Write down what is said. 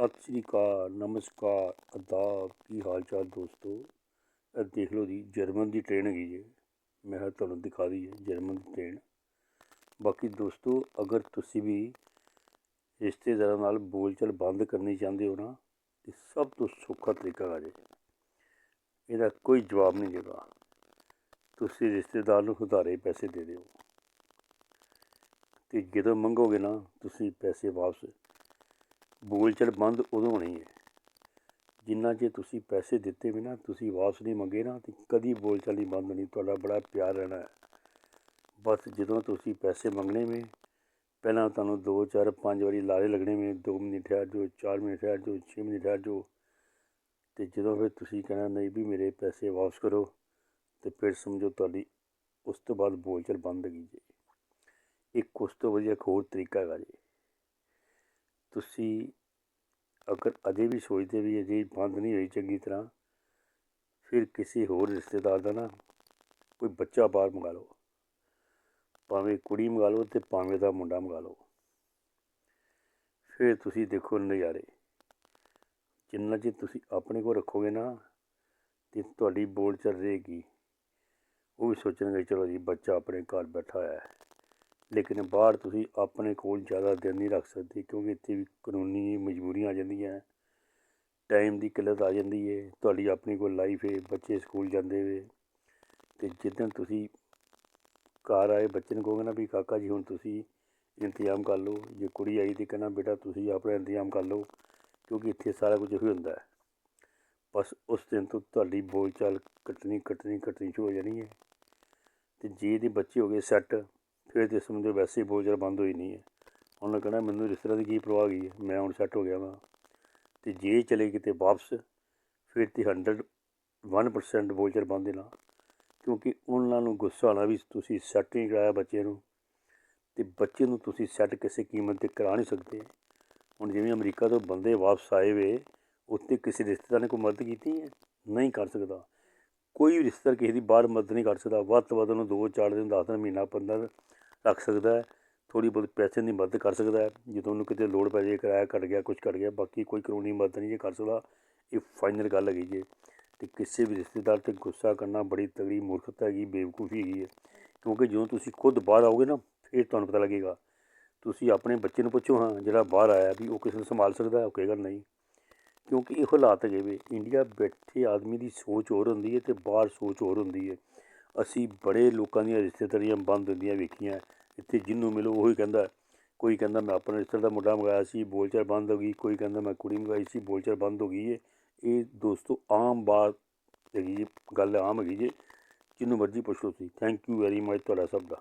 ਸਤਿ ਸ੍ਰੀ ਅਕਾਲ, ਨਮਸਕਾਰ ਆਦਾਬ ਕੀ ਹਾਲ ਚਾਲ ਦੋਸਤੋ? ਇਹ ਦੇਖ ਲਓ ਜੀ, ਜਰਮਨ ਦੀ ਟ੍ਰੇਨ ਹੈਗੀ ਜੇ। ਮੈਂ ਤੁਹਾਨੂੰ ਦਿਖਾ ਦਈਏ ਜਰਮਨ ਦੀ ਟ੍ਰੇਨ ਬਾਕੀ ਦੋਸਤੋ, ਅਗਰ ਤੁਸੀਂ ਵੀ ਰਿਸ਼ਤੇਦਾਰਾਂ ਨਾਲ ਬੋਲਚਾਲ ਬੰਦ ਕਰਨੀ ਚਾਹੁੰਦੇ ਹੋ ਨਾ, ਤੇ ਸਭ ਤੋਂ ਸੌਖਾ ਤਰੀਕਾ ਹੈ ਜੀ। ਇਹਦਾ ਕੋਈ ਜਵਾਬ ਨਹੀਂ ਦੇਗਾ ਤੁਸੀਂ ਰਿਸ਼ਤੇਦਾਰ ਨੂੰ ਉਧਾਰੇ ਪੈਸੇ ਦੇ ਦਿਓ। ਤੇ ਜਦੋਂ ਮੰਗੋਗੇ ਨਾ, ਤੁਸੀਂ ਪੈਸੇ ਵਾਪਸ ਬੋਲਚਾਲ ਬੰਦ ਉਦੋਂ ਹੋਣੀ ਹੈ। ਜਿੰਨਾ ਜੇ ਤੁਸੀਂ ਪੈਸੇ ਦਿੱਤੇ ਵੀ ਨਾ, ਤੁਸੀਂ ਵਾਪਸ ਨਹੀਂ ਮੰਗੇ ਨਾ, ਤੇ ਕਦੀ ਬੋਲਚਾਲ ਨਹੀਂ ਬੰਦ ਹੋਣੀ, ਤੁਹਾਡਾ ਬੜਾ ਪਿਆਰ ਰਹਿਣਾ ਹੈ। ਬਸ ਜਦੋਂ ਤੁਸੀਂ ਪੈਸੇ ਮੰਗਣੇ ਵੇ, ਪਹਿਲਾਂ ਤੁਹਾਨੂੰ 2 4 5 ਵਾਰੀ ਲਾਰੇ ਲੱਗਣੇ ਵੇ 2 ਮਿੰਟ ਠਹਿਰ ਜਾਓ 4 ਮਿੰਟ ਠਹਿਰ ਜਾਓ 6 ਮਿੰਟ ਠਹਿਰ ਜਾਓ, ਤੇ ਜਦੋਂ ਫਿਰ ਤੁਸੀਂ ਕਹਿਣਾ, ਨਹੀਂ ਵੀ ਮੇਰੇ ਪੈਸੇ ਵਾਪਸ ਕਰੋ, ਤੇ ਫਿਰ ਸਮਝੋ ਤੁਹਾਡੀ ਉਸ ਤੋਂ ਬਾਅਦ ਬੋਲਚਾਲ ਬੰਦ ਹੈਗੀ ਜੀ। ਇੱਕ ਉਸ ਤੋਂ ਵਧੀਆ ਇੱਕ ਹੋਰ ਤਰੀਕਾ ਹੈਗਾ ਜੀ। ਤੁਸੀਂ ਅਗਰ ਅਜੇ ਵੀ ਸੋਚਦੇ ਵੀ ਅਜੇ ਬੰਦ ਨਹੀਂ ਹੋਈ ਚੰਗੀ ਤਰ੍ਹਾਂ, ਫਿਰ ਕਿਸੇ ਹੋਰ ਰਿਸ਼ਤੇਦਾਰ ਦਾ ਨਾ ਕੋਈ ਬੱਚਾ ਬਾਹਰ ਮੰਗਾ ਲਓ। ਭਾਵੇਂ ਕੁੜੀ ਮੰਗਾ ਲਓ ਤੇ ਭਾਵੇਂ ਦਾ ਮੁੰਡਾ ਮੰਗਾ ਲਓ। ਫਿਰ ਤੁਸੀਂ ਦੇਖੋ ਨਜ਼ਾਰੇ। ਜਿੰਨਾ ਚਿਰ ਤੁਸੀਂ ਆਪਣੇ ਕੋਲ ਰੱਖੋਗੇ ਨਾ, ਤੇ ਤੁਹਾਡੀ ਬੋਲ ਚੱਲ ਰਹੇਗੀ। ਉਹ ਵੀ ਸੋਚਣਗੇ, ਚਲੋ ਜੀ, ਬੱਚਾ ਆਪਣੇ ਘਰ ਬੈਠਾ ਹੋਇਆ ਹੈ। ਲੇਕਿਨ ਬਾਹਰ ਤੁਸੀਂ ਆਪਣੇ ਕੋਲ ਜ਼ਿਆਦਾ ਦਿਨ ਨਹੀਂ ਰੱਖ ਸਕਦੇ ਕਿਉਂਕਿ ਇੱਥੇ ਵੀ ਕਾਨੂੰਨੀ ਮਜਬੂਰੀਆਂ ਆ ਜਾਂਦੀਆਂ ਟਾਈਮ ਦੀ ਕਿੱਲਤ ਆ ਜਾਂਦੀ ਹੈ। ਤੁਹਾਡੀ ਆਪਣੀ ਕੋਈ ਲਾਈਫ ਹੈ, ਬੱਚੇ ਸਕੂਲ ਜਾਂਦੇ ਵੇ ਤੇ ਜਿੱਦਣ ਤੁਸੀਂ ਘਰ ਆਏ, ਬੱਚੇ ਨੂੰ ਕਹੋਗੇ ਨਾ ਵੀ ਕਾਕਾ ਜੀ, ਹੁਣ ਤੁਸੀਂ ਇੰਤਜ਼ਾਮ ਕਰ ਲਓ। ਜੇ ਕੁੜੀ ਆਈ ਤੇ ਕਹਿੰਦਾ, ਬੇਟਾ, ਤੁਸੀਂ ਆਪਣਾ ਇੰਤਜ਼ਾਮ ਕਰ ਲਓ ਕਿਉਂਕਿ ਇੱਥੇ ਸਾਰਾ ਕੁਝ ਹੀ ਹੁੰਦਾ ਹੈ। ਬਸ ਉਸ ਦਿਨ ਤੋਂ ਤੁਹਾਡੀ ਬੋਲਚਾਲ ਕੱਟਣੀ ਕੱਟਣੀ ਕੱਟਣੀ ਸ਼ੁਰੂ ਹੋ ਜਾਣੀ ਹੈ। ਤੇ ਜੇ ਦੇ ਬੱਚੇ ਹੋ ਗਏ ਸੈੱਟ ਫਿਰ ਤੇ ਸਮਝੋ ਵੈਸੇ ਹੀ ਬੋਲਚਾਲ ਬੰਦ ਹੋਈ ਨਹੀਂ ਹੈ, ਉਹਨਾਂ ਕਹਿਣਾ ਮੈਨੂੰ ਰਿਸ਼ਤੇਦਾਰ ਦੀ ਕੀ ਪਰਵਾਹ ਗਈ ਹੈ, ਮੈਂ ਹੁਣ ਸੈੱਟ ਹੋ ਗਿਆ ਵਾਂ। ਤੇ ਜੇ ਚਲੇ ਕਿਤੇ ਵਾਪਸ, ਫਿਰ ਤੇ 101% ਬੋਲਚਾਲ ਬੰਦ ਦੇਣਾ ਕਿਉਂਕਿ ਉਹਨਾਂ ਨੂੰ ਗੁੱਸਾ ਆਉਣਾ ਵੀ ਤੁਸੀਂ ਸੈੱਟ ਨਹੀਂ ਕਰਾਇਆ ਬੱਚੇ ਨੂੰ, ਤੇ ਬੱਚੇ ਨੂੰ ਤੁਸੀਂ ਸੈੱਟ ਕਿਸੇ ਕੀਮਤ ਤੇ ਕਰਾ ਨਹੀਂ ਸਕਦੇ। ਹੁਣ ਜਿਵੇਂ ਅਮਰੀਕਾ ਤੋਂ ਬੰਦੇ ਵਾਪਸ ਆਏ ਵੇ, ਉੱਥੇ ਕਿਸੇ ਰਿਸ਼ਤੇਦਾਰ ਨੇ ਕੋਈ ਮਦਦ ਕੀਤੀ ਹੈ? ਨਹੀਂ ਕਰ ਸਕਦਾ। ਕੋਈ ਵੀ ਰਿਸ਼ਤੇਦਾਰ ਕਿਸੇ ਦੀ ਬਾਹਰ ਮਦਦ ਨਹੀਂ ਕਰ ਸਕਦਾ। ਵੱਧ ਤੋਂ ਵੱਧ ਉਹਨੂੰ 2 4 ਦਿਨ 10 ਦਿਨ, ਮਹੀਨਾ 15 ਰੱਖ ਸਕਦਾ ਹੈ ਥੋੜੀ ਬਹੁਤ ਪੈਸੇ ਦੀ ਮਦਦ ਕਰ ਸਕਦਾ ਹੈ ਜਦੋਂ ਉਹਨੂੰ ਕਿਤੇ ਲੋੜ ਪੈ ਜੇ, ਕਿਰਾਇਆ ਘਟ ਗਿਆ ਕੁਝ ਘਟ ਗਿਆ, ਬਾਕੀ ਕੋਈ ਕਾਨੂੰਨੀ ਮਦਦ ਨਹੀਂ ਜੇ ਕਰ ਸਕਦਾ, ਇਹ ਫਾਈਨਲ ਗੱਲ ਹੈਗੀ ਜੇ। ਤੇ ਕਿਸੇ ਵੀ ਰਿਸ਼ਤੇਦਾਰ ਤੇ ਗੁੱਸਾ ਕਰਨਾ ਬੜੀ ਤਗੜੀ ਮੂਰਖਤਾ ਹੈਗੀ, ਬੇਵਕੂਫੀ ਹੈਗੀ ਹੈ। ਕਿਉਂਕਿ ਜਦੋਂ ਤੁਸੀਂ ਖੁਦ ਬਾਹਰ ਆਓਗੇ ਨਾ, ਫਿਰ ਤੁਹਾਨੂੰ ਪਤਾ ਲੱਗੇਗਾ। ਤੁਸੀਂ ਆਪਣੇ ਬੱਚੇ ਨੂੰ ਪੁੱਛੋ, ਹਾਂ, ਜਿਹੜਾ ਬਾਹਰ ਆਇਆ ਵੀ ਉਹ ਕਿਸੇ ਨੂੰ ਸੰਭਾਲ ਸਕਦਾ ਉਹ ਕਹੇਗਾ ਨਹੀਂ। ਕਿਉਂਕਿ ਇਹ ਹਾਲਾਤ ਹੈਗੇ ਵੇ ਇੰਡੀਆ ਬੈਠੇ ਆਦਮੀ ਦੀ ਸੋਚ ਹੋਰ ਹੁੰਦੀ ਹੈ ਤੇ ਬਾਹਰ ਸੋਚ ਹੋਰ ਹੁੰਦੀ ਹੈ। ਅਸੀਂ ਬੜੇ ਲੋਕਾਂ ਦੀਆਂ ਰਿਸ਼ਤੇਦਾਰੀਆਂ ਬੰਦ ਹੁੰਦੀਆਂ ਵੇਖੀਆਂ। ਇੱਥੇ ਜਿਹਨੂੰ ਮਿਲੋ ਉਹੀ ਕਹਿੰਦਾ, ਕੋਈ ਕਹਿੰਦਾ ਮੈਂ ਆਪਣੇ ਰਿਸ਼ਤੇ ਦਾ ਮੁੰਡਾ ਮੰਗਾਇਆ ਸੀ, ਬੋਲਚਾਲ ਬੰਦ ਹੋ ਗਈ। ਕੋਈ ਕਹਿੰਦਾ ਮੈਂ ਕੁੜੀ ਮੰਗਾਈ ਸੀ, ਬੋਲਚਾਲ ਬੰਦ ਹੋ ਗਈ ਹੈ ਇਹ ਦੋਸਤੋ ਆਮ ਬਾਤ ਹੈਗੀ ਜੀ, ਗੱਲ ਆਮ ਹੈਗੀ ਜੀ। ਜਿਹਨੂੰ ਮਰਜ਼ੀ ਪੁੱਛ ਲਓ ਤੁਸੀਂ। ਥੈਂਕ ਯੂ ਵੈਰੀ ਮਚ ਤੁਹਾਡਾ ਸਭ ਦਾ।